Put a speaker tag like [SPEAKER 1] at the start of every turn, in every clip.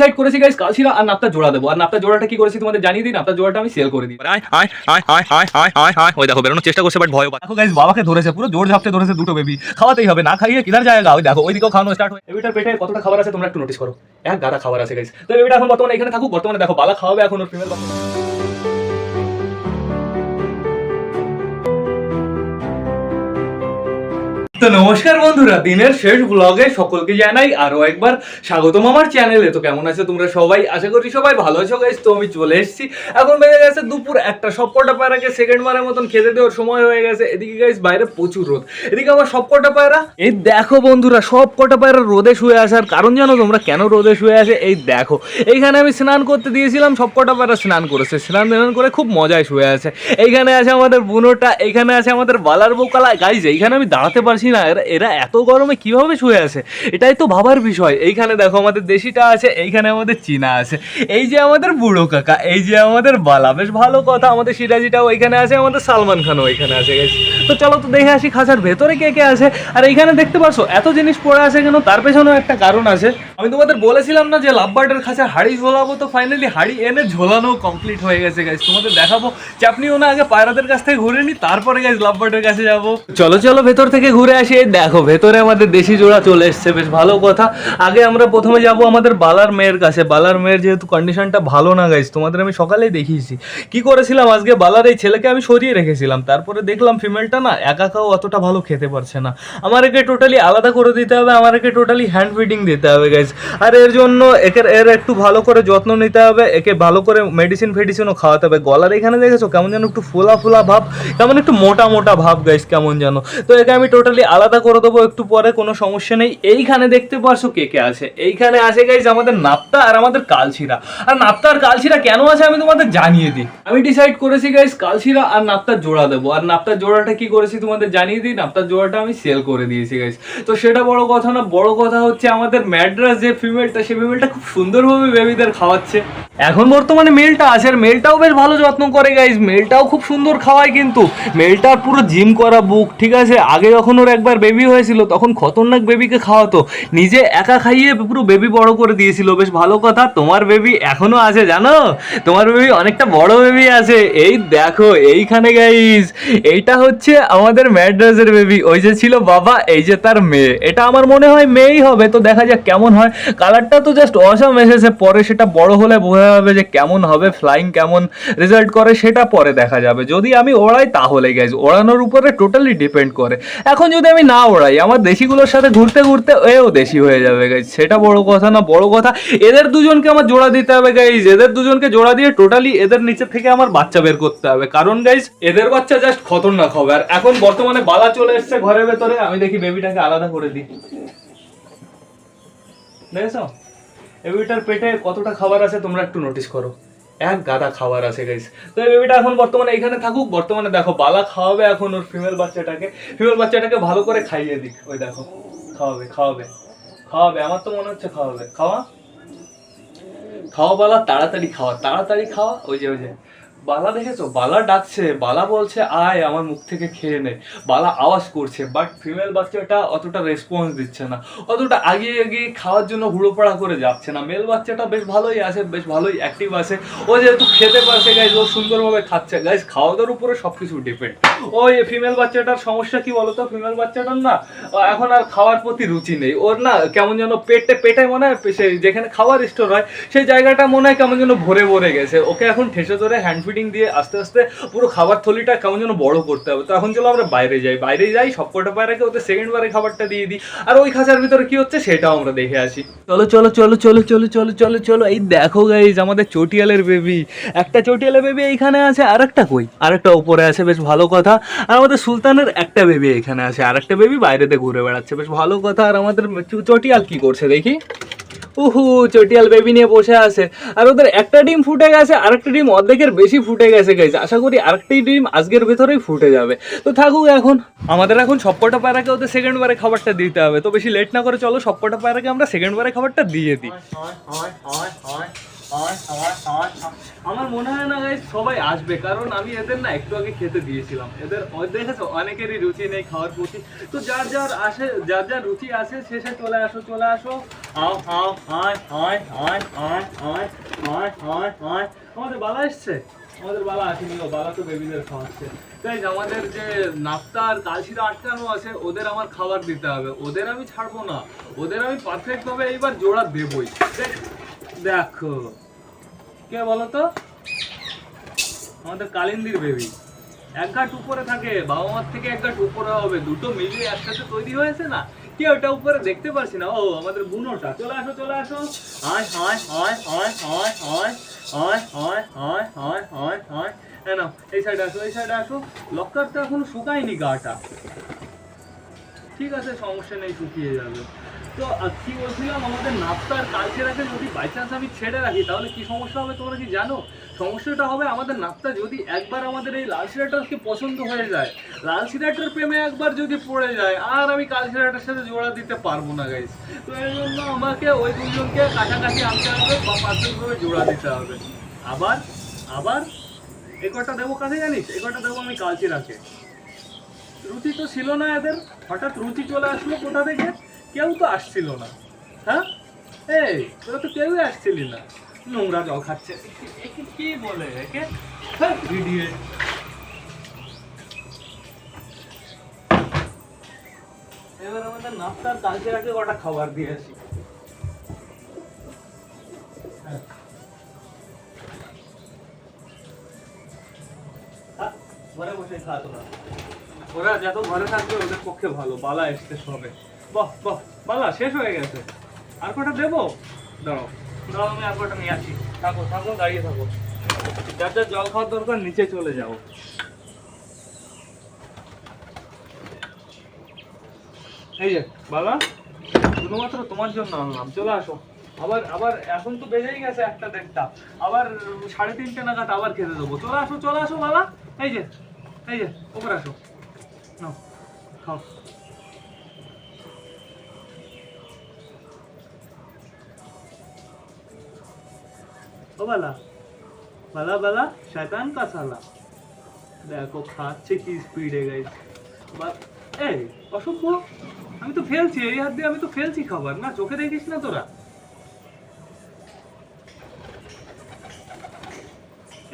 [SPEAKER 1] Decide করেছি guys কালশিরা আর নাপ্তা জোড়া দেবো। আর নাপ্তা জোড়াটা কি করেছি তোমাদের জানিয়ে দিই? নাপ্তা জোড়াটা আমি সেল করে দিই।
[SPEAKER 2] আয় আয় আয় আয় আয় আয় আয় আয়। ওই দেখো বেরোনোর চেষ্টা করছে বাট ভয়
[SPEAKER 1] দেখো গাইস বাবাকে ধরেছে পুরো জোর ঝাপতে ধরেছে দুটো বেবি খাওয়াতেই হবে না খাইয়ে কিনার জায়গা ওই দেখো ওইদিকেও খাওয়ানো স্টার্ট হয় বেবিটার পেটে কতটা খাবার আছে তোমরা একটু নোটিস করো। এক গাদা খাবার আছে গাইস তো বেবিটা এখন বর্তমানে এখানে থাকুক বর্তমানে দেখো বালা খাওয়াবে এখন ওর ফিমেল তো নমস্কার বন্ধুরা, দিনের শেষ ব্লগে সকলকে জানাই আরও একবার স্বাগতম আমার চ্যানেলে তো কেমন আছে তোমরা সবাই? আশা করি সবাই ভালো আছো গাইস তো আমি চলে এসেছি। এখন বেজে গেছে দুপুর একটা। সবকটা পায়রাকে সেকেন্ড বারের মতন খেতে দেওয়ার সময় হয়ে গেছে। এদিকে গাইস বাইরে প্রচুর রোদ। এদিকে আমার সবকটা পায়রা। এই দেখো বন্ধুরা, সবকটা পায়রা রোদে শুয়ে আসার কারণ জানো তোমরা, কেন রোদে শুয়ে আসে এই দেখো। এইখানে আমি স্নান করতে দিয়েছিলাম। সবকটা পায়রা স্নান করেছে। স্নান ধান করে খুব মজায় শুয়ে আছে। এইখানে আছে আমাদের বুনোটা। এইখানে আছে আমাদের বালার বোকালা। গাইজ এইখানে আমি দাঁড়াতে পারছি না, এরা এত গরমে কীভাবে শুয়ে আছে? এটাই তো ভাবার বিষয়। এইখানে দেখো আমাদের দেশিটা আছে, এইখানে আমাদের চীনা আছে। এই যে আমাদের বুড়ো কাকা, এই যে আমাদের বালা, বেশ ভালো কথা, আমাদের সিরাজিটাও এখানে আছে, আমাদের সালমান খানও এখানে আছে। তো চলো তো দেখে আসি খাঁচার ভেতরে কে কে আছে। আর এইখানে দেখতে পাচ্ছ এত জিনিস পড়ে আছে কেন? তার পেছনেও একটা কারণ আছে। আমি তোমাদের বলেছিলাম না যে লাভবার্ডের খাঁচা হাড়ি ঝোলাবো, তো ফাইনালি হাড়ি এনে ঝোলানো কমপ্লিট হয়ে গেছে গাইজ তোমাদের দেখাবো চাপনিও না আগে পায়রাদের কাছ থেকে ঘুরে নি, তারপরে গাইজ লাভবার্ডের কাছে যাব। চলো চলো, ভেতর থেকে ঘুরে আসি দেখো, ভেতরে আমাদের দেশি জোড়া চলে এসছে, বেশ ভালো কথা। আগে আমরা প্রথমে যাব আমাদের বালার মেয়ের কাছে। বালার মেয়ের যেহেতু কন্ডিশনটা ভালো না গাইজ তোমাদের আমি সকালেই দেখিয়েছি। কি করেছিলাম? আজকে বালার এই ছেলেকে আমি সরিয়ে রেখেছিলাম। তারপরে দেখলাম ফিমেলটা না একা একাও অতটা ভালো খেতে পারছে না। আমার একে টোটালি আলাদা করে দিতে হবে আমার একে টোটালি হ্যান্ড ফিডিং দিতে হবে গাইজ আর এর জন্য একে, এর একটু ভালো করে যত্ন নিতে হবে, একে ভালো করে মেডিসিন ফেডিসিনও খাওয়াতে হবে। গলার এখানে দেখেছ, কেমন যেন একটু ফোলা ফোলা ভাব, কেমন একটু মোটা মোটা ভাব গাইজ কেমন যেন। তো একে আমি টোটালি আলাদা করে দেবো, একটু পরে কোনো সমস্যা নেই। এইখানে দেখতে পারছ কে কে আছে। এইখানে আছে গাইজ আমাদের নাপ্তা আর আমাদের কালশিরা। আর নাপ্তা আর কালশিরা কেন আছে আমি তোমাদের জানিয়ে দিই। আমি ডিসাইড করেছি গাইজ কালশিরা আর নাপ্তার জোড়া দেবো। আর নাপ্তার জোড়াটা কি করেছি তোমাদের জানিয়ে দিই? নাপ্তার জোড়াটা আমি সেল করে দিয়েছি গাইজ তো সেটা বড় কথা না, বড় কথা হচ্ছে আমাদের ম্যাড্রাস যে ফিমেলটা সেই ফিমেলটা খুব সুন্দরভাবে বেবিদের খাওয়াচ্ছে। এখন বর্তমানে মেলটা আছে, আর মেলটাও বেশ ভালো যত্ন করে গাইজ মেলটাও খুব সুন্দর খাওয়ায় কিন্তু। মেলটার পুরো জিম করা বুক ঠিক আছে? আগে যখন ওর একবার বেবি হয়েছিল, তখন খতরনাক বেবিকে খাওয়াতো। নিজে একা খাইয়ে পুরো বেবি বড় করে দিয়েছিল। বেশ ভালো কথা, তোমার বেবি এখনও আছে, জানো? তোমার বেবি অনেকটা বড় বেবি আছে। এই দেখো, এইখানে গাইজ এইটা হচ্ছে আমাদের ম্যাড্রাসের বেবি ওই যে ছিল বাবা, এই যে তার মেয়ে। এটা আমার মনে হয় মেয়েই হবে, তো দেখা যাক কেমন হয়। কালারটা তো জাস্ট অসাম এসেছে, পরে সেটা বড় হলে বোঝা যাবে যে কেমন হবে ফ্লাইং কেমন রেজাল্ট করে, সেটা পরে দেখা যাবে। যদি আমি ওড়াই তাহলে গাইজ ওড়ানোর উপরে টোটালি ডিপেন্ড করে। এখন যদি আমি না ওড়াই, আমার দেশিগুলোর সাথে ঘুরতে ঘুরতে এও দেশি হয়ে যাবে গাইজ সেটা বড় কথা না, বড় কথা। এদের দুজনকে আমার জোড়া দিতে হবে গাইজ এদের দুজনকে জোড়া দিয়ে টোটালি এদের নিচে থেকে আমার বাচ্চা বের করতে হবে। কারণ গাইজ এদের বাচ্চা জাস্ট খতরনাক হবে। আর এখন বর্তমানে বালা চলে এসছে ঘরের ভেতরে, আমি দেখি বেবিটাকে আলাদা করে দিই। দেখেছ? বেবিটার পেটে কতটা খাবার আছে তোমরা একটু নোটিস করো। এক গাদা খাবার আছে গাইস তো এই বেবিটা এখন বর্তমানে এখানে থাকুক, বর্তমানে দেখো, বালা খাওয়াবে এখন ওর ফিমেল বাচ্চাটাকে। ফিমেল বাচ্চাটাকে ভালো করে খাইয়ে দিক। ওই দেখো, খাওয়াবে খাওয়াবে খাওয়াবে। আমার তো মনে হচ্ছে খাওয়াবে। খাওয়া? খাওয়া বালা, তাড়াতাড়ি খাওয়া তাড়াতাড়ি খাওয়া। ওই যে ওই যে। বালা দেখেছ? বালা ডাকছে, বালা বলছে, আয়, আমার মুখ থেকে খেয়ে নে। বালা আওয়াজ করছে বাট ফিমেল বাচ্চাটা অতটা রেসপন্স দিচ্ছে না। অতটা আগিয়ে এগিয়ে খাওয়ার জন্য হুড়োপাড়া করে যাচ্ছে না। মেল বাচ্চাটা বেশ ভালোই আছে, বেশ ভালোই অ্যাক্টিভ আছে। ও যেহেতু খেতে পারছে গাইজ ও সুন্দরভাবে খাচ্ছে। গাইজ খাওয়া দাওয়ার উপরে সব কিছু ডিপেন্ড ওই ফিমেল বাচ্চাটার সমস্যা কি বলতো? ফিমেল বাচ্চাটার না এখন আর খাওয়ার প্রতি রুচি নেই। ওর না কেমন যেন পেটে পেটে মনে হয় যেখানে খাওয়ার স্টোর হয়, সেই জায়গাটা মনে হয় কেমন যেন ভরে ভরে গেছে। ওকে এখন ঠেসে ধরে হ্যান্ড ফিডিং দিয়ে আস্তে আস্তে পুরো খাবার থলিটা কেমন যেন বড় করতে হবে। তো এখন চলো আমরা বাইরে যাই। বাইরে যাই সবকটা পায়রাকে ওদের সেকেন্ড বারে খাবারটা দিয়ে দিই। আর ওই খাঁচার ভিতরে কি হচ্ছে সেটাও আমরা দেখে আসি। চলো চলো চলো চলো চলো চলো চলো চলো। এই দেখো গাইজ আমাদের চটিয়ালের বেবি একটা চটিয়ালের বেবি এইখানে আছে আর একটা কই? আর একটা উপরে আছে, বেশ ভালো কথা। আর আমাদের সুলতানের একটা বেবি এখানে আছে আর একটা বেবি বাইরেতে ঘুরে বেড়াচ্ছে, বেশ ভালো কথা। আর আমাদের চটিয়াল কি করছে দেখি? উহু, চটিয়াল বেবি নিয়ে বসে আছে। আর ওদের একটা ডিম ফুটে গেছে আর একটা ডিম অর্ধেকের বেশি ফুটে গেছে গাইজ আশা করি আরেকটি ডিম আজকের ভেতরেই ফুটে যাবে। তো থাকুক এখন। আমাদের এখন সবকটা পায়রাকে ওদের সেকেন্ড বারে খাবারটা দিতে হবে। তো বেশি লেট না করে চলো, সবকটা পায়রাকে আমরা সেকেন্ড বারে খাবারটা দিয়ে দিই। আমার মনে হয় না গাইস সবাই আসবে, কারণ আমি এদের না একটু আগে খেতে দিয়েছিলাম। এদের দেখেছ, অনেকেরই রুচি নেই খাওয়ার প্রতি। তো যার যার আসে, যার যার রুচি আছে শেষে চলে আসো চলে আসো। আও আও আয় আয় আয় আয় আয় আয় আয় আয় আমাদের বালা এসছে? আমাদের বালা আসেনি ও বালা তো বেবিদের খাওয়াচ্ছে। তাই আমাদের যে নাপ্তা আর কালশিরা আটকানো আছে, ওদের আমার খাবার দিতে হবে। ওদের আমি ছাড়বো না। ওদের আমি পারফেক্ট ভাবে এইবার জোড়া দেবই। দেখ- দেখো কে বলো তো আমাদের কালিন্দির বেবি এক গাঁট উপরে থাকে বাবা মার থেকে এক গাঁট উপরে হবে দুটো মিলিয়ে একসাথে তৈরি হয়েছে না কি ওটা উপরে দেখতে পারছি না ও আমাদের বুনোটা চলে আসো চলে আসো আয় আয় আয় আয় আয় আয় আয় আয় আয় আয় আয় এই নাও, এই সাইডে আসো এই সাইডে আসো লক্কারটা এখনও শুকায়নি গাটা ঠিক আছে সমস্যা নেই শুকিয়ে যাবে তো কি বলছিলাম? আমাদের নাপ্তার কালকে রাখে যদি বাই চান্স আমি ছেড়ে রাখি, তাহলে কি সমস্যা হবে তোমরা কি জানো? সমস্যাটা হবে আমাদের নাপ্তা যদি একবার আমাদের এই লাল সিরাটাকে পছন্দ হয়ে যায়, লাল সিরাটার প্রেমে একবার যদি পড়ে যায়, আর আমি কাল সিরাটার সাথে জোড়া দিতে পারব না গাইস তো এর জন্য আমাকে ওই দুজনকে কাছাকাছি আনতে হবে বা পার্সেলভাবে জোড়া দিতে হবে। আবার আবার এ কটা দেবো কাছে জানিস? এ কটা দেবো আমি কালচি রাখে রুচি তো ছিল না এদের। হঠাৎ রুচি চলে আসলো কোথা থেকে? কেউ তো আসছিল না। হ্যাঁ? এই, তোরা তো কেউই আসছিলি না। নোংরা জল খাচ্ছে। কি বলে একে? হ্যাঁ। এবার আমাদের নাস্তার কালকে রাখে কটা খাবার দিয়ে আসি। হ্যাঁ। ঘরে বসে তোরা ওরা যত ঘরে থাকবে ওদের পক্ষে ভালো বালা এসছে সবে। বাহ বাহ, বালা, শেষ হয়ে গেছে। আর কটা দেবো? দাঁড়াও দাঁড়াও, আমি আর কটা নিয়ে আসি। থাকো থাকো, দাঁড়িয়ে থাকো। যার যার জল খাওয়ার দরকার, নিচে চলে যাও। এই যে, বালা, শুধুমাত্র তোমার জন্য আনলাম। চলে আসো। আবার আবার, এখন তো বেজেই গেছে একটা দেড়টা। আবার সাড়ে তিনটে নাগাদ আবার খেতে দেবো। চলে আসো চলে আসো, বালা। এই যে এই যে, ওপরে আসো। নাও, খাও। বালা বালা বালা, শয়তান কা সালা দেখো, খাচ্ছে কি স্পিডে গাইস এই, অসভ্য। আমি তো ফেলছি, এই হাত দিয়ে আমি তো ফেলছি খাবার। না, চোখে দেখিস না তোরা।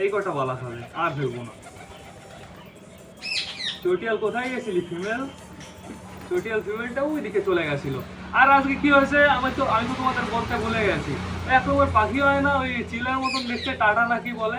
[SPEAKER 1] এই কটা বলা খাবে, আর ফেলব না। চটিয়াল কোথায় গেছিলি ফিমেল চটিয়াল ফিমেলটা ওইদিকে চলে গেছিল। আর আজকে কি হয়েছে? আমি তো আমি তো তোমাদের বলতে ভুলে গেছি। একেবারে পাখি হয় না, ওই চিলার মতন দেখতে টাটা নাকি বলে?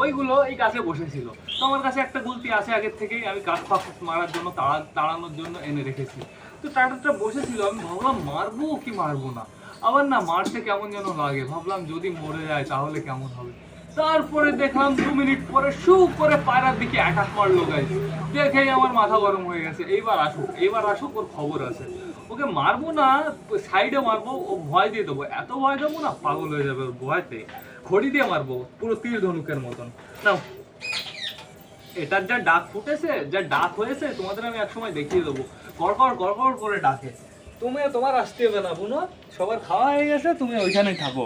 [SPEAKER 1] ওইগুলো এই গাছে বসেছিল। তো আমার কাছে একটা গুলতি আছে আগের থেকেই, আমি গাছ ফাঁক মারার জন্য, তাড়া তাড়ানোর জন্য এনে রেখেছি। তো টাটাটা বসেছিল, আমি ভাবলাম, মারবো কি মারবো না? আবার না, মারতে কেমন যেন লাগে। ভাবলাম, যদি মরে যায়, তাহলে কেমন হবে? তারপরে দেখলাম, দু মিনিট পরে শু করে পায়রার দিকে অ্যাটাক মারলো গাইজ দেখেই আমার মাথা গরম হয়ে গেছে। এইবার আসুক এইবার আসুক, ওর খবর আছে। ওকে মারবো না সাইডে মারবো, ও ভয় দিয়ে দেবো। এত ভয় দেবো না, পাগল হয়ে যাবে ভয়তে। খড়ি দিয়ে মারবো, পুরো তীর ধনুকের মতন। না এটার যা ডাক ফুটেছে, যা ডাক হয়েছে, তোমাদের আমি একসময় দেখিয়ে দেবো। কড়কড় কড়কড় করে ডাকে। তুমি তোমার আসতে হবে না, বুনো। সবার খাওয়া হয়ে গেছে, তুমি ওইখানেই থাকো।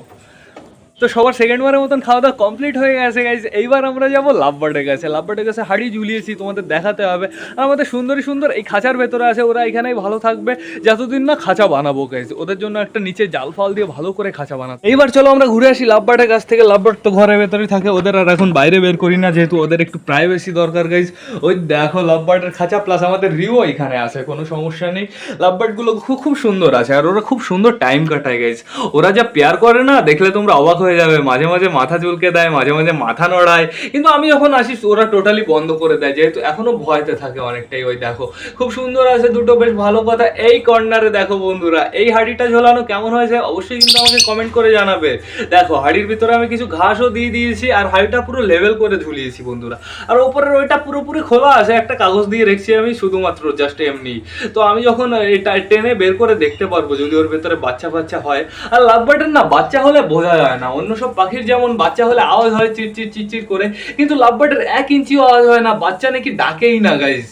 [SPEAKER 1] তো সবার সেকেন্ড বারের মতন খাওয়া দাওয়া কমপ্লিট হয়ে গেছে গাইজ এইবার আমরা যাব লাভবার্ডের কাছে। লাভবার্ডের কাছে হাড়ি ঝুলিয়েছি, তোমাদের দেখাতে হবে। আর আমাদের সুন্দরী সুন্দর এই খাঁচার ভেতরে আছে, ওরা এখানেই ভালো থাকবে। যতদিন না খাঁচা বানাবো গাইজ ওদের জন্য একটা নিচে জাল ফাল দিয়ে ভালো করে খাঁচা বানাবো এইবার চলো আমরা ঘুরে আসি লাভবার্ডের কাছ থেকে। লাভবার্ড তো ঘরের ভেতরেই থাকে, ওদের আর এখন বাইরে বের করি না, যেহেতু ওদের একটু প্রাইভেসি দরকার গাইজ ওই দেখো লাভবার্ডের খাঁচা প্লাস আমাদের রিও এখানে আছে, কোনো সমস্যা নেই। লাভবার্ডগুলো খুব খুব সুন্দর আছে, আর ওরা খুব সুন্দর টাইম কাটায় গাইজ ওরা যা পেয়ার করে না, দেখলে তোমরা অবাক হয়ে যাবে, মাঝে মাঝে মাথা চুলকে দেয়, মাঝে মাঝে মাথা নড়ায়। কিন্তু আমি যখন আসি, ওরা টোটালি বন্ধ করে দেয়, যেহেতু এখনও ভয়তে থাকে অনেকটাই, ওই দেখো। খুব সুন্দর আছে দুটো, বেশ ভালো কথা। এই কর্নারে দেখো বন্ধুরা, এই হাড়িটা ঝোলানো কেমন হয়েছে অবশ্যই কিন্তু আমাকে কমেন্ট করে জানাবে। দেখো, হাড়ির ভিতরে আমি কিছু ঘাসও দিয়ে দিয়েছি, আর হাড়িটা পুরো লেভেল করে ঝুলিয়েছি বন্ধুরা। আর ওপরের ওইটা পুরোপুরি খোলা আছে, একটা কাগজ দিয়ে রেখেছি আমি, শুধুমাত্র জাস্ট এমনি। তো আমি যখন এটা টেনে বের করে দেখতে পারব, যদি ওর ভেতরে বাচ্চা বাচ্চা হয়। আর লাভ বাটন না, বাচ্চা হলে বোঝা যায় না অন্য সব পাখির যেমন বাচ্চা হলে আওয়াজ হয় চিরচির চিরচির করে, কিন্তু লাভ বাটের এক ইঞ্চিও আওয়াজ হয় না, বাচ্চা নাকি ডাকেই না গাইজ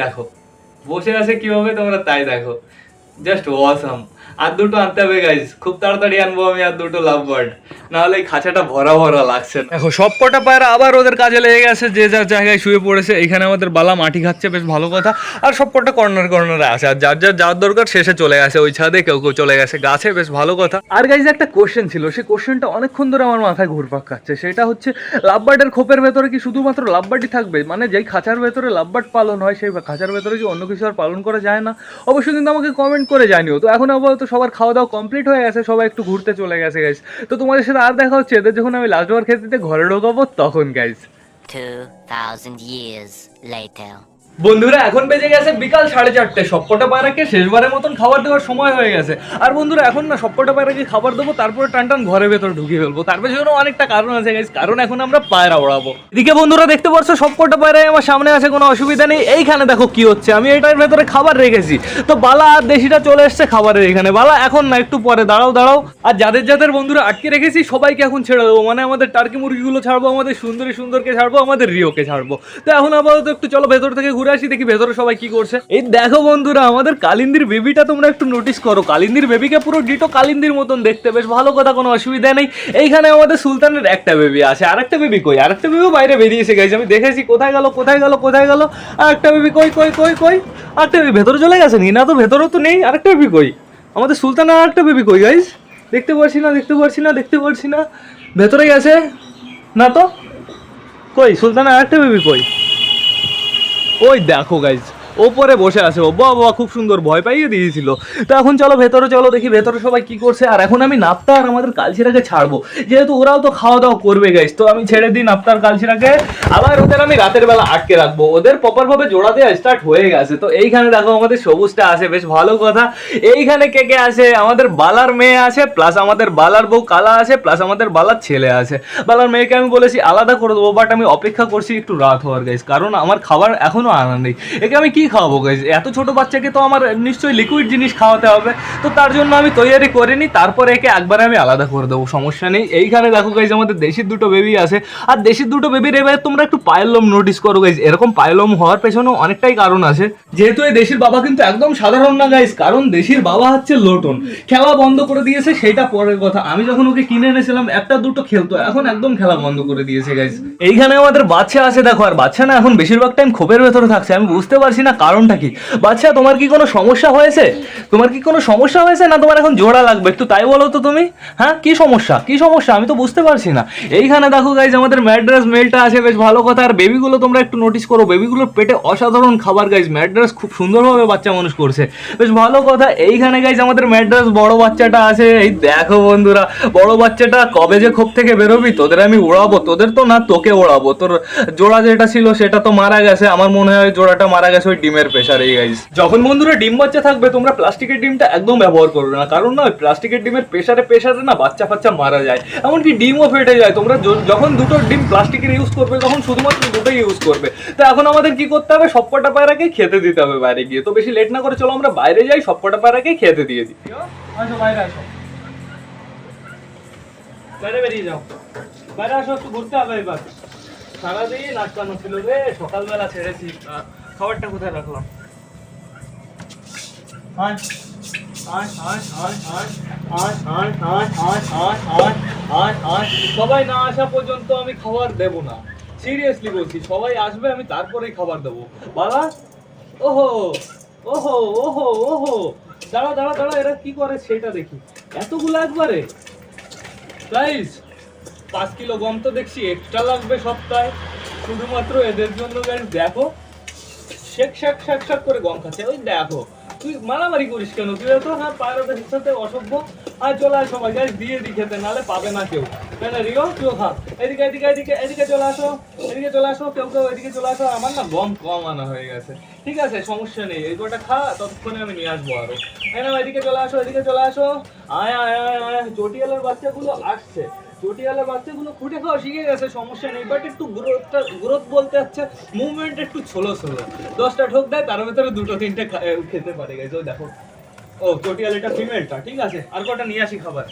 [SPEAKER 1] দেখো, বসে আছে কীভাবে তোমরা তাই দেখো। জাস্ট ওয়াসাম আর দুটো আনতে হবে গাইজ খুব তাড়াতাড়ি আনব আমি আর দুটো লাভ বার্ড নাহলে এই খাঁচাটা ভরা ভরা লাগছে দেখো, সব কটা পায়রা আবার ওদের কাজে লেগে গেছে, যে যার জায়গায় শুয়ে পড়েছে, এখানে আমাদের বালা মাটি খাচ্ছে, বেশ ভালো কথা। আর সব কটা কর্নার কর্নারে আছে, আর যার যার যাওয়ার দরকার, শেষে চলে গেছে, ওই ছাদে কেউ কেউ চলে গেছে। গাছে বেশ ভালো কথা। আর গাইজ একটা কোশ্চেন ছিল, সেই কোশ্চেনটা অনেকক্ষণ ধরে আমার মাথায় ঘুরপাক খাচ্ছে। সেটা হচ্ছে লাভবার্ডের খোপের ভেতরে কি শুধুমাত্র লাভবার্ডই থাকবে? মানে যেই খাঁচার ভেতরে লাভবার্ড পালন হয়, সেই খাঁচার ভেতরে কি অন্য কিছু আর পালন করা যায় না? অবশ্যই কিন্তু আমাকে কমেন্ট করে জানিও। তো এখন আপাতত সবার খাওয়া দাওয়া কমপ্লিট হয়ে গেছে সবাই একটু ঘুরতে চলে গেছে গাইজ তো তোমাদের সাথে আর দেখা হচ্ছে এদের যখন আমি লাস্ট বার খেতে ঘরে ঢোকাবো তখন গাইজ
[SPEAKER 3] 2,000 years later.
[SPEAKER 1] বন্ধুরা এখন বেজে গেছে বিকাল সাড়ে চারটে। সবকটা পায়রাকে শেষবারের মতন খাবার দেওয়ার সময় হয়ে গেছে। আর বন্ধুরা এখন না সবকটা পায়রাকে খাবার দেবো তারপরে টান টান ঘরের ভেতর ঢুকিয়ে ফেলব। তার পেছনে অনেকটা কারণ আছে guys, কারণ এখন আমরা পায়রা ওড়াবো। এদিকে বন্ধুরা দেখতে পাচ্ছ সবকটা পায়রাই আমার সামনে আছে কোনো অসুবিধা নেই। এইখানে দেখো কি হচ্ছে আমি এটার ভেতরে খাবার রেখেছি। তো বালা আর দেশিটা চলে এসছে খাবারের এখানে। বালা এখন না একটু পরে দাঁড়াও দাঁড়াও। আর যাদের যাদের বন্ধুরা আটকে রেখেছি সবাইকে এখন ছেড়ে দেবো। মানে আমাদের টার্কি মুরগিগুলো ছাড়বো আমাদের সুন্দরী সুন্দরকে ছাড়বো আমাদের রিওকে ছাড়বো। তো এখন আপাতত একটু চলো ভেতর থেকে ঘুরে আসি দেখি ভেতরে সবাই কি করছে। এই দেখো বন্ধুরা, আমাদের কালিন্দির বেবিটা তোমরা একটু নোটিস করো। কালিন্দির বেবিকে পুরো ডিটো কালিন্দির মতন দেখতে বেশ ভালো কথা, কোনো অসুবিধা নেই। এইখানে আমাদের সুলতানের একটা বেবি আছে। আরেকটা বেবি কই? আরেকটা বেবিও বাইরে বেরিয়েছে গেছে আমি দেখেছি। কোথায় গেল কোথায় গেল কোথায় গেল? আরেকটা বেবি কই কই কই কই? আরেকটা বেবি ভেতরে চলে গেছে? নি না তো ভেতরেও তো নেই। আরেকটা বেবি কই? আমাদের সুলতানের আরেকটা বেবি কই গাইস দেখতে পারছি না, দেখতে পারছি না, দেখতে পারছি না। ভেতরে গেছে? না তো? কই? সুলতান আর একটা বেবি কই? ওই দেখো গাইজ ওপরে বসে আছে। ও বাবা খুব সুন্দর ভয় পাইয়ে দিয়েছিল। তো এখন চলো, ভেতরে চলো, দেখি ভেতরে সবাই কি করছে। আর এখন আমি নাপ্তা আর আমাদের কালচিরাকে ছাড়বো। যেহেতু ওরাও তো খাওয়া দাওয়া করবে গাইস তো আমি ছেড়ে দিই নাপ্তার কালচিরাকে আবার ওদের আমি রাতের বেলা আটকে রাখব। ওদের প্রপার ভাবে জোড়া দেওয়া স্টার্ট হয়ে গেছে। তো এইখানে দেখো আমাদের সবুজটা আছে, বেশ ভালো কথা। এইখানে কে কে আছে? আমাদের বালার মেয়ে আছে প্লাস আমাদের বালার বউ কালা আছে প্লাস আমাদের বালার ছেলে আছে। বালার মেয়েকে আমি বলেছি, আলাদা করে দেবো বাট আমি অপেক্ষা করছি একটু রাত হওয়ার গাইস কারণ আমার খাবার এখনও আনা নেই। একে আমি কি খাওয়াবো গাইজ এত ছোট বাচ্চাকে তো আমার নিশ্চয়ই লিকুইড জিনিস খাওয়াতে হবে। তো তার জন্য আমি তৈরি করিনি তারপরে একে একবারে আমি আলাদা করে দেবো, সমস্যা নেই। এইখানে দেখো গাইজ আমাদের দেশির দুটো বেবি আছে। আর দেশির দুটো বেবির এবার তোমরা একটু পায়ের লোম নোটিস করো গাইজ এরকম পায়ের লোম হওয়ার পেছনেও অনেকটাই কারণ আছে। যেহেতু এই দেশির বাবা কিন্তু একদম সাধারণ না গাইজ কারণ দেশির বাবা হচ্ছে লোটন। খেলা বন্ধ করে দিয়েছে সেটা পরের কথা। আমি যখন ওকে কিনে এনেছিলাম, একটা দুটো খেলতো, এখন একদম খেলা বন্ধ করে দিয়েছে গাইজ এইখানে আমাদের বাচ্চা আছে, দেখো। আর বাচ্চা না এখন বেশিরভাগ টাইম খোপের ভেতরে থাকছে, আমি বুঝতে পারছি না কারণটা কি? বাচ্চা তোমার কি কোনো সমস্যা হয়েছে? তোমার কি কোনো সমস্যা হয়েছে না তোমার এখন জোড়া লাগবে? একটু তাই বলো তো তুমি। হ্যাঁ কি সমস্যা? কি সমস্যা? আমি তো বুঝতে পারছি না। এইখানে দেখো গাইজ আমাদের ম্যাড্রাস মেলটা আছে, বেশ ভালো কথা। আর বেবিগুলো তোমরা একটু নোটিস করো। বেবিগুলোর পেটে অসাধারণ খাবার গাইজ ম্যাড্রাস খুব সুন্দরভাবে বাচ্চা মানুষ করছে। বেশ ভালো কথা। এইখানে গাইজ আমাদের ম্যাড্রাস বড় বাচ্চাটা আছে। এই দেখো বন্ধুরা, বড় বাচ্চাটা কবে যে খোপ থেকে বেরোবি? তোদের আমি ওড়াবো। তোদের তো না, তোকে ওড়াবো। তোর জোড়া যেটা ছিল, সেটা তো মারা গেছে। আমার মনে হয় জোড়াটা মারা গেছে ওই ডিমের প্রেশারে গাইজ যখন বন্ধুরা ডিম বাচ্চা থাকবে তোমরা প্লাস্টিকের ডিমটা একদম ব্যবহার করবে না। কারণ না ওই প্লাস্টিকের ডিমের প্রেশারে প্রেশারে না বাচ্চা ফাচ্চা মারা যায়। এমনকি ডিমও ফেটে যায়। তোমরা যখন দুটো ডিম প্লাস্টিকের ইউজ করবে তখন শুধুমাত্র দুটোই ইউজ করবে। তো এখন আমাদের কি করতে হবে? সবকটা পায়রাকে খেতে দিতে হবে বাইরে গিয়ে। তো বেশি লেট না করে চলো আমরা বাইরে যাই সবকটা পায়রাকে খেতে দিয়ে দিই। বাইরে আসো। বাইরে বেরিয়ে যাও। বাইরে আসো একটু ঘুরতে হবে এবার। সারাদিন আটকানো ছিল রে সকালবেলা ছেড়েছি। খাবারটা কোথায় রাখলাম সবাই না আসা পর্যন্ত আমি খাবার দেব না সিরিয়াসলি বলছি সবাই আসবে আমি তারপরেই খাবার দেবো বাবা ওহো ওহো ওহো ওহো দাঁড়া দাঁড়া দাঁড়া এরা কি করে সেটা দেখি এতগুলো একবারে প্রাইস পাঁচ কিলো গম তো দেখছি এক্সট্রা লাগবে সপ্তাহে শুধুমাত্র এদের জন্য দেখো শেক শেক শেক শেক করে গম খাচ্ছে। ওই দেখো তুই মারামারি করিস কেন? তুই তো হ্যাঁ পায়রাদের সাথে অসভ্য। আর চলে আয় সবাই গাইস দিয়ে দি খেতে নালে পাবে না কেউ। কেন রিও তুইও খা। এদিকে এদিকে এদিকে এদিকে চলে আসো এদিকে চলে আসো কেউ কেউ এদিকে চলে আসো। আমার না গম কম আনা হয়ে গেছে। ঠিক আছে সমস্যা নেই। এই কটা খা ততক্ষণে আমি নিয়ে আসব আরও। নাও, এদিকে চলে আসো এদিকে চলে আসো। আয় আয় আয় আয় চটিয়ালের বাচ্চাগুলো আসছে। চটিয়ালের বাচ্চাগুলো ফুটে খাওয়া শিখে গেছে, সমস্যা নেই। বাট একটু গ্রোথটা গ্রোথ বলতে হচ্ছে মুভমেন্ট একটু ছোলো ছোলো। দশটা ঠোক দেয়, তার ভেতরে দুটো তিনটে খেতে পারে। গেছে দেখো। ও চটিয়ালাটা ফিমেলটা ঠিক আছে? আর কটা নিয়ে আসি খাবার?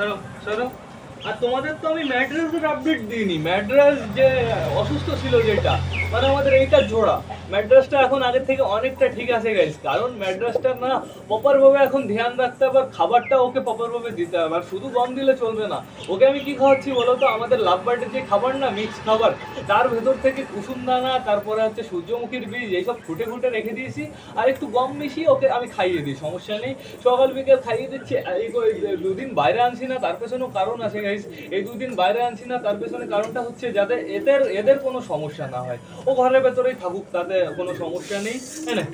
[SPEAKER 1] সরো সরো। আর তোমাদের তো আমি ম্যাড্রাসের আপডেট দিইনি। ম্যাড্রাস যে অসুস্থ ছিল যেটা মানে আমাদের এইটা জোড়া। ম্যাড্রাসটা এখন আগের থেকে অনেকটা ঠিক আছে গাইস কারণ ম্যাড্রাসটা না প্রপার ভাবে এখন ধ্যান রাখতে হবে, আর খাবারটা ওকে প্রপার ভাবে দিতে হবে। আর শুধু গম দিলে চলবে না। ওকে আমি কি খাওয়াচ্ছি বলো তো? আমাদের লাভ বার্ডের যে খাবার না মিক্স খাবার, তার ভেতর থেকে কুসুম দানা তারপরে হচ্ছে সূর্যমুখীর বীজ, এইসব ফুটে ফুটে রেখে দিয়েছি। আর একটু গম মিশিয়ে ওকে আমি খাইয়ে দিই, সমস্যা নেই। সকাল বিকেল খাইয়ে দিচ্ছি, এই এই দুদিন বাইরে আনছি না, তার পেছনেও কারণ আছে গাইস এই দুদিন বাইরে আনছি না, তার পেছনে কারণটা হচ্ছে যাতে এদের এদের কোনো সমস্যা না হয়। ও ঘরের ভেতরেই থাকুক, তাতে কোনো সমস্যা নেই তাই না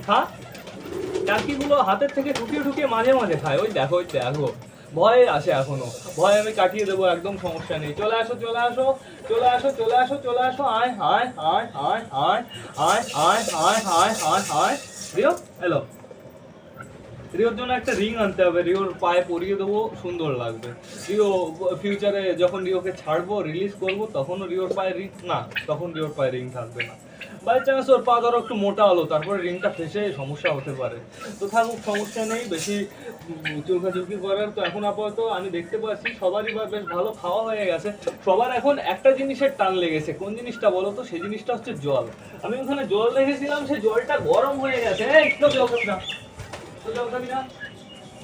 [SPEAKER 1] খা কাকিগুলো হাতের থেকে ঢুকিয়ে ঢুকিয়ে মাঝে মাঝে খায় ওই দেখো ওই দেখো ভয়ে আসে এখনও ভয় আমি কাটিয়ে দেবো একদম সমস্যা নেই চলে আসো চলে আসো চলে আসো চলে আসো চলে আসো আয় হায় হায় হায় হায় আয় আয় হায় হায় হায় হায় দিও হ্যালো রিওর জন্য একটা রিং আনতে হবে, রিওর পায়ে পরিয়ে দেবো, সুন্দর লাগবে। রিও ফিউচারে যখন রিওকে ছাড়বো রিলিজ করব, তখনও রিওর পায়ে রিং, না, তখন রিওর পায়ে রিং থাকবে না। বাই চান্স ওর পা ধরো একটু মোটা হলো তারপরে রিংটা ফেসে সমস্যা হতে পারে। তো থাকুক, সমস্যা নেই, বেশি চুলকাচুলকি করার তো এখন আপাতত আমি দেখতে পাচ্ছি, সবারই বা বেশ ভালো খাওয়া হয়ে গেছে। সবার এখন একটা জিনিসের টান লেগেছে, কোন জিনিসটা বলো তো? সেই জিনিসটা হচ্ছে জল। আমি ওখানে জল রেখেছিলাম, সেই জলটা গরম হয়ে গেছে। একটু জল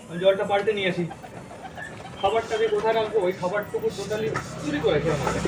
[SPEAKER 1] আমি জলটা পাল্টে নিয়ে আসি। খাবারটা যে কোথায় রাখব, ওই খাবারটুকু টোটালি চুরি করেছে আমাকে।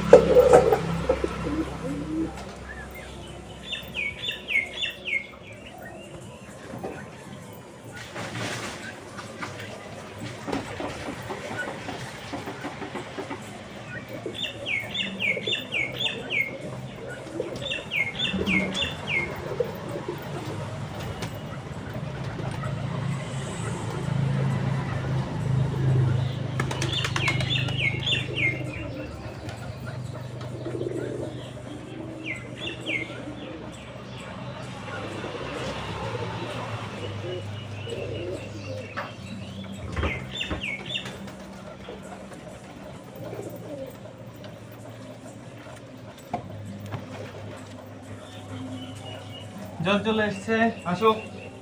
[SPEAKER 1] জল চলে এসছে আসো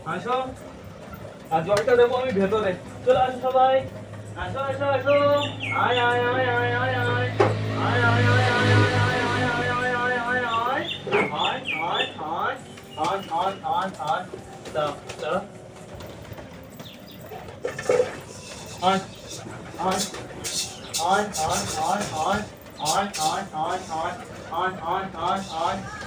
[SPEAKER 1] আসো আর জলটা দেবো আমি ভেতরে চলে আসো সবাই আসো আসো আসো আয় আয় আয় আয় আয় আয় আয় আয় আয়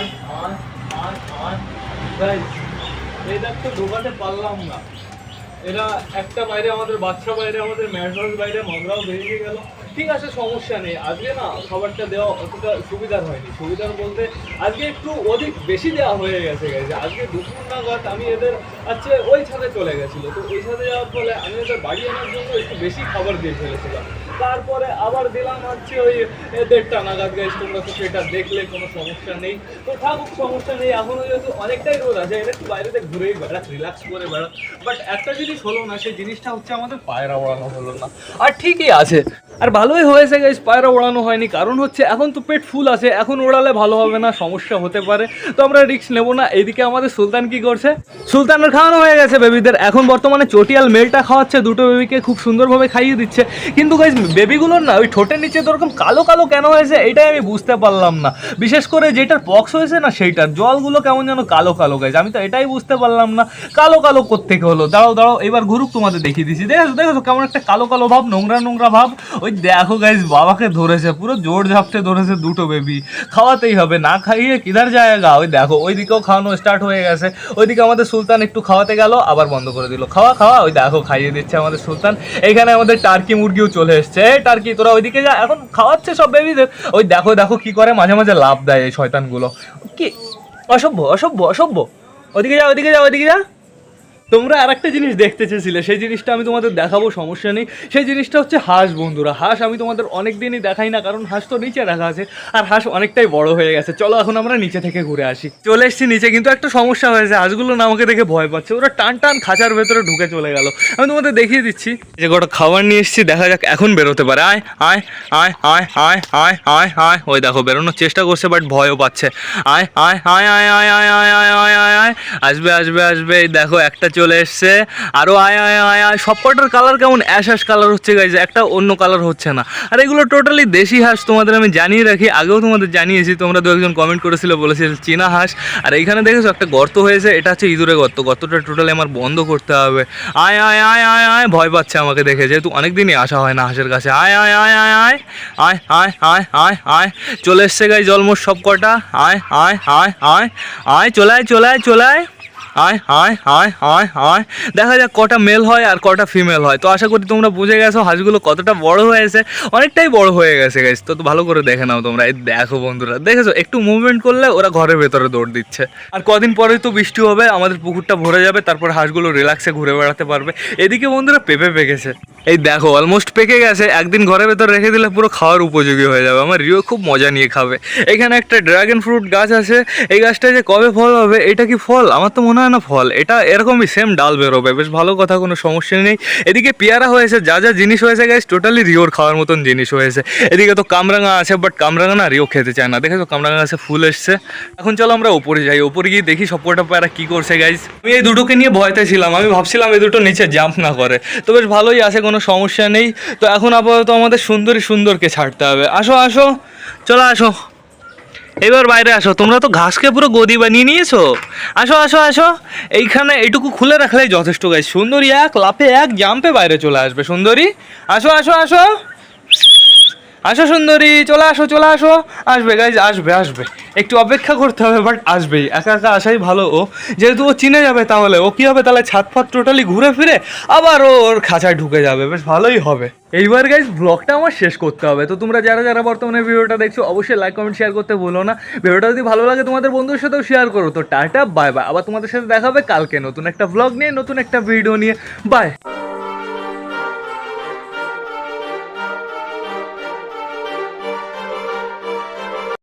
[SPEAKER 1] আয় আয় আয় আয়। এই দেখতে ঢোকাতে পারলাম না। এরা একটা বাইরে আমাদের, বাচ্চা বাইরে আমাদের ম্যাড্রাস বাইরে মগরাও বেরিয়ে গেল। ঠিক আছে, সমস্যা নেই। আজকে না খাবারটা দেওয়া অতটা সুবিধার হয়নি। সুবিধার বলতে আজকে একটু অধিক বেশি দেওয়া হয়ে গেছে গেছে আজকে দুপুর নাগাদ আমি এদের, আজকে ওই ছাদে চলে গেছিল। তো ওই ছাদে যাওয়ার ফলে আমি এদের বাড়ি আনার জন্য একটু বেশি খাবার দিয়ে ফেলেছিলাম। তারপরে আবার দিলাম হচ্ছে ওই দেড়টা নাগাদ গাছ তোমরা তো সেটা দেখলে, কোনো সমস্যা নেই। তো থাকুক, সমস্যা নেই, এখনও যেহেতু অনেকটাই রোদ আছে এটা একটু বাইরেতে ঘুরেই বেড়াক রিল্যাক্স করে বেড়া বাট একটা জিনিস হলো না, সেই জিনিসটা হচ্ছে আমাদের পায়রা ওড়ানো হলো না। আর ঠিকই আছে আর ভালোই হয়েছে গাইজ পায়রা ওড়ানো হয়নি। কারণ হচ্ছে এখন তো পেট ফুল আছে, এখন ওড়ালে ভালো হবে না, সমস্যা হতে পারে। তো আমরা রিস্ক নেব না। এদিকে আমাদের সুলতান কি করছে? সুলতানের খাওয়ানো হয়ে গেছে বেবিদের এখন বর্তমানে চটিয়াল মেলটা খাওয়াচ্ছে, দুটো বেবিকে খুব সুন্দরভাবে খাইয়ে দিচ্ছে। কিন্তু গাইজ বেবিগুলোর না, ওই ঠোঁটের নিচে তো ওরকম কালো কালো কেন হয়েছে, এটাই আমি বুঝতে পারলাম না। বিশেষ করে যেটার পক্স হয়েছে না, সেইটার। জলগুলো কেমন যেন কালো কালো গাইজ আমি তো এটাই বুঝতে পারলাম না। কালো কালো কোত্থেকে হলো? দাঁড়াও দাঁড়াও, এবার ঘুরুক তোমাদের দেখিয়ে দিচ্ছি। দেখো দেখো কেমন একটা কালো কালো ভাব, নোংরা নোংরা ভাব। ওই দেখো গাইজ বাবাকে ধরেছে, পুরো জোর ঝাপটে ধরেছে দুটো বেবি খাওয়াতেই হবে, না খাইয়ে কিধার জায়গা? ওই দেখো ওই দিকেও খাওয়ানো স্টার্ট হয়ে গেছে। ওইদিকে আমাদের সুলতান একটু খাওয়াতে গেল, আবার বন্ধ করে দিল। খাওয়া খাওয়া, ওই দেখো, খাইয়ে দিচ্ছে আমাদের সুলতান। এইখানে আমাদের টার্কি মুরগিও চলে এসছে। টার্কি, তোরা ওইদিকে যা, এখন খাওয়াচ্ছে সব বেবিদের ওই দেখো দেখো কি করে মাঝে মাঝে লাভ দেয় এই শয়তানগুলো। কি? অসভ্য অসভ্য অসভ্য। ওদিকে যা ওদিকে যা ওদিকে যা। তোমরা আর একটা জিনিস দেখতে চেয়েছিলে সেই জিনিসটা আমি তোমাদের দেখাবো সমস্যা নেই সেই জিনিসটা হচ্ছে হাঁস বন্ধুরা হাঁস আমি তোমাদের অনেক দিনই দেখাই না কারণ হাঁস তো নিচে রাখা আছে আর হাঁস অনেকটাই বড় হয়ে গেছে চলো এখন আমরা নিচে থেকে ঘুরে আসি চলে এসেছি নিচে কিন্তু একটা সমস্যা হয়েছে হাঁসগুলো না আমাকে দেখে ভয় পাচ্ছে ওরা টান টান খাঁচার ভেতরে ঢুকে চলে গেল আমি তোমাদের দেখিয়ে দিচ্ছি যে গোটা খাবার নিয়ে এসেছি দেখা যাক এখন বেরোতে পারে আয় আয় আয় আয় আয় আয় আয় আয় ওই দেখো বেরোনোর চেষ্টা করছে বাট ভয়ও পাচ্ছে আয় আয় আয় আয় আয় আয় আয় আয় আয় আয় আসবে আসবে আসবে দেখো একটা চলে এসছে আরও আয় আয় আয় আয় সব কটার কালার কেমন অ্যাশ অ্যাশ কালার হচ্ছে গাইজ একটা অন্য কালার হচ্ছে না আর এগুলো টোটালি দেশি হাঁস তোমাদের আমি জানিয়ে রাখি আগেও তোমাদের জানিয়েছি তোমরা দু একজন কমেন্ট করেছিল বলেছিল চীনা হাঁস আর এইখানে দেখেছ একটা গর্ত হয়েছে এটা হচ্ছে ইঁদুরে গর্ত গর্তটা টোটালি আমার বন্ধ করতে হবে আয় আয় আয় আয় আয় ভয় পাচ্ছে আমাকে দেখে যেহেতু অনেক দিনই আসা হয় না হাঁসের কাছে আয় আয় আয় আয় আয় আয় আয় আয় আয় আয় চলে এসছে গাই জলমোট সব কটা আয় আয় আয় আয় আয় চলে আয় চলে আয় চলে আয় আয় আয় আয় আয় দেখা যাক কটা মেল হয় আর কটা ফিমেল হয়। তো আশা করি তোমরা বুঝে গেছো হাঁসগুলো কতটা বড় হয়েছে। অনেকটাই বড় হয়ে গেছে গাইস তো তো ভালো করে দেখে নাও তোমরা। এই দেখো বন্ধুরা, দেখেছ? একটু মুভমেন্ট করলে ওরা ঘরের ভেতরে দৌড় দিচ্ছে। আর কদিন পরে তো বৃষ্টি হবে, আমাদের পুকুরটা ভরে যাবে, তারপর হাঁসগুলো রিল্যাক্সে ঘুরে বেড়াতে পারবে। এদিকে বন্ধুরা পেঁপে পেকেছে। এই দেখো অলমোস্ট পেকে গেছে। একদিন ঘরের ভেতর রেখে দিলে পুরো খাওয়ার উপযোগী হয়ে যাবে। আমার রিও খুব মজা নিয়ে খাবে। এখানে একটা ড্রাগন ফ্রুট গাছ আছে। এই গাছটা যে কবে ফল হবে, এটা কি ফল? আমার তো মনে হয় না ফল। এটা এরকমই সেম ডাল বেরোবে। বেশ ভালো কথা, কোনো সমস্যা নেই। এদিকে পেয়ারা হয়েছে, যা যা জিনিস হয়েছে গাছ টোটালি রিওর খাওয়ার মতন জিনিস হয়েছে। এদিকে তো কামরাঙা আছে বাট কামরাঙা না রিও খেতে চায় না। দেখেছ, কামরাঙা গাছে ফুল এসছে। এখন চলো আমরা উপরে যাই। উপরে গিয়ে দেখি সব কটা পেয়ারা কি করছে গাইজ আমি এই দুটোকে নিয়ে ভয়তে ছিলাম। আমি ভাবছিলাম এই দুটো নিচে জাম্প না করে। তো বেশ ভালোই আছে কোনো সমস্যা নেই। তো এখন আপাতত আমাদের সুন্দরী সুন্দরকে ছাড়তে হবে। আসো আসো। চলো, আসো। এবার বাইরে আসো। তোমরা তো ঘাসকে পুরো গদি বানিয়ে নিয়েছো। আসো আসো আসো। এইখানে এটুকু খুলে রাখলেই যথেষ্ট গাছ সুন্দরী এক, লাফে এক জাম্পে বাইরে চলে আসবে, সুন্দরী। আসো আসো আসো। আসো সুন্দরী, চলে আসো চলে আসো। আসবে গাইজ আসবে আসবে। একটু অপেক্ষা করতে হবে বাট আসবেই। একা একা আসাই ভালো, ও। যেহেতু ও চিনে যাবে তাহলে, ও কী হবে? তাহলে ছাদ ফাত টোটালি ঘুরে ফিরে আবার ওর খাঁচায় ঢুকে যাবে। বেশ ভালোই হবে। এইবার গাইজ ব্লগটা আমার শেষ করতে হবে। তো তোমরা যারা যারা বর্তমানে ভিডিওটা দেখছ, অবশ্যই লাইক কমেন্ট শেয়ার করতে ভুলো না। ভিডিওটা যদি ভালো লাগে, তোমাদের বন্ধুর সাথেও শেয়ার করো। তো টাটা বাই বাই আবার তোমাদের সাথে দেখা হবে কালকে নতুন একটা ব্লগ নিয়ে, নতুন একটা ভিডিও নিয়ে। বাই